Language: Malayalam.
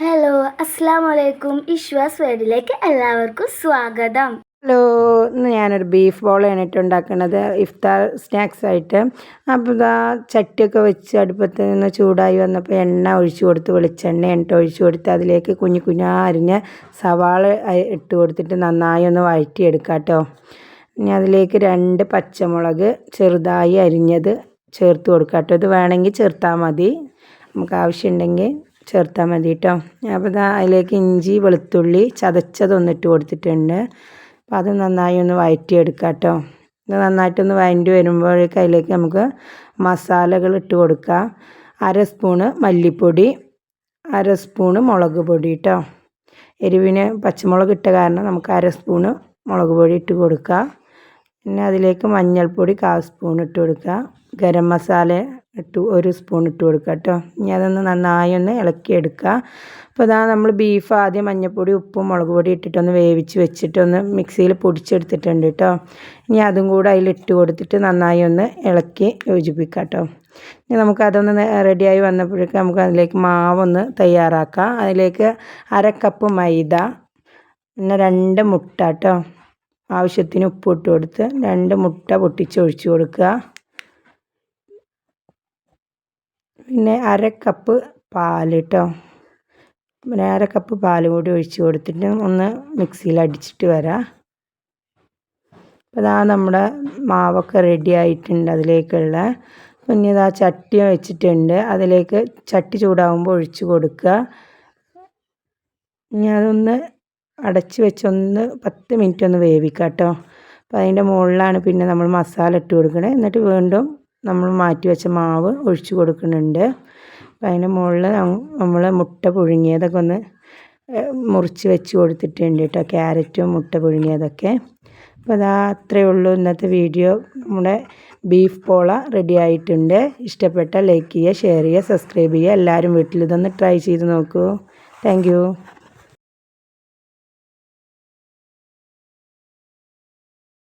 ഹലോ അസ്സാം വലൈക്കും ഇഷ്വാസ് വേഡിലേക്ക് എല്ലാവർക്കും സ്വാഗതം. ഹലോ ഇന്ന് ഞാനൊരു ബീഫ് ബോളാണ് ഇട്ട് ഉണ്ടാക്കുന്നത് ഇഫ്താർ സ്നാക്സ് ആയിട്ട്. അപ്പോൾ ഇതാ ചട്ടിയൊക്കെ വെച്ച് അടുപ്പത്ത് നിന്ന് ചൂടായി വന്നപ്പോൾ എണ്ണ ഒഴിച്ചു കൊടുത്ത് വെളിച്ചെണ്ണ എണ്ണ ഒഴിച്ചു കൊടുത്ത് അതിലേക്ക് കുഞ്ഞു കുഞ്ഞാ അരിഞ്ഞ സവാള ഇട്ട് കൊടുത്തിട്ട് നന്നായി ഒന്ന് വഴറ്റിയെടുക്കാം കേട്ടോ ഇനി അതിലേക്ക് രണ്ട് പച്ചമുളക് ചെറുതായി അരിഞ്ഞത് ചേർത്ത് കൊടുക്കാം കേട്ടോ ഇത് വേണമെങ്കിൽ ചേർത്താൽ മതി. നമുക്ക് ആവശ്യമുണ്ടെങ്കിൽ ചേർത്താൽ മതി കേട്ടോ അപ്പോൾ ഇതാ അതിലേക്ക് ഇഞ്ചി വെളുത്തുള്ളി ചതച്ചതൊന്നിട്ട് കൊടുത്തിട്ടുണ്ട്. അപ്പോൾ അത് നന്നായി ഒന്ന് വഴറ്റിയെടുക്കുക കേട്ടോ ഇത് നന്നായിട്ടൊന്ന് വഴണ്ടി വരുമ്പോഴേക്ക് അതിലേക്ക് നമുക്ക് മസാലകൾ ഇട്ട് കൊടുക്കുക അര സ്പൂണ് മല്ലിപ്പൊടി അര സ്പൂണ് മുളക് പൊടി കേട്ടോ എരിവിന് പച്ചമുളക് ഇട്ട കാരണം നമുക്ക് അര സ്പൂണ് മുളക് പൊടി ഇട്ട് കൊടുക്കുക പിന്നെ അതിലേക്ക് മഞ്ഞൾപ്പൊടി കാൽ സ്പൂൺ ഇട്ട് കൊടുക്കുക. ഗരം മസാല ഇട്ട് ഒരു സ്പൂൺ ഇട്ട് കൊടുക്കുക കേട്ടോ. ഇനി അതൊന്ന് നന്നായി ഒന്ന് ഇളക്കിയെടുക്കുക അപ്പോൾ ഇതാ നമ്മൾ ബീഫ് ആദ്യം മഞ്ഞൾപ്പൊടി ഉപ്പും മുളക് പൊടി ഇട്ടിട്ടൊന്ന് വേവിച്ച് വെച്ചിട്ടൊന്ന് മിക്സിയിൽ പൊടിച്ചെടുത്തിട്ടുണ്ട് കേട്ടോ. ഇനി അതും കൂടെ അതിലിട്ട് കൊടുത്തിട്ട് നന്നായി ഒന്ന് ഇളക്കി യോജിപ്പിക്കാം കേട്ടോ. ഇനി നമുക്ക് അതൊന്ന് റെഡിയായി വന്നപ്പോഴേക്ക് നമുക്ക് അതിലേക്ക് മാവൊന്ന് തയ്യാറാക്കാം. അതിലേക്ക് അര കപ്പ് മൈദ പിന്നെ രണ്ട് മുട്ട കേട്ടോ. ആവശ്യത്തിന് ഉപ്പ് ഇട്ട് കൊടുത്ത് രണ്ട് മുട്ട പൊട്ടിച്ചൊഴിച്ച് കൊടുക്കുക. പിന്നെ അര കപ്പ് പാൽ കേട്ടോ പിന്നെ അര കപ്പ് പാൽ കൂടി ഒഴിച്ച് കൊടുത്തിട്ട് ഒന്ന് മിക്സിയിൽ അടിച്ചിട്ട് വരാം. അപ്പോൾ ഇതാ നമ്മുടെ മാവൊക്കെ റെഡി ആയിട്ടുണ്ട് അതിലേക്കുള്ള. പിന്നെ ഇതാ ചട്ടി വെച്ചിട്ടുണ്ട്. അതിലേക്ക് ചട്ടി ചൂടാകുമ്പോൾ ഒഴിച്ച് കൊടുക്കുക. ഇനി അതൊന്ന് അടച്ച് വെച്ചൊന്ന് പത്ത് മിനിറ്റ് ഒന്ന് വേവിക്കാം കേട്ടോ. അപ്പോൾ അതിന്റെ മുകളിലാണ് പിന്നെ നമ്മൾ മസാല ഇട്ട് കൊടുക്കണേ. എന്നിട്ട് വീണ്ടും നമ്മൾ മാറ്റി വെച്ച മാവ് ഒഴിച്ചു കൊടുക്കുന്നുണ്ട്. അപ്പം അതിന്റെ മുകളിൽ നമ്മൾ മുട്ട പുഴുങ്ങിയതൊക്കെ ഒന്ന് മുറിച്ച് വെച്ച് കൊടുത്തിട്ടുണ്ട് കേട്ടോ. ക്യാരറ്റും മുട്ട പുഴുങ്ങിയതൊക്കെ. അപ്പോൾ അതാ അത്രയേ ഉള്ളൂ ഇന്നത്തെ വീഡിയോ. നമ്മുടെ ബീഫ് പോള റെഡി ആയിട്ടുണ്ട്. ഇഷ്ടപ്പെട്ട ലൈക്ക് ചെയ്യുക ഷെയർ ചെയ്യുക സബ്സ്ക്രൈബ് ചെയ്യുക. എല്ലാവരും വീട്ടിൽ ഇതൊന്ന് ട്രൈ ചെയ്ത് നോക്കൂ. താങ്ക്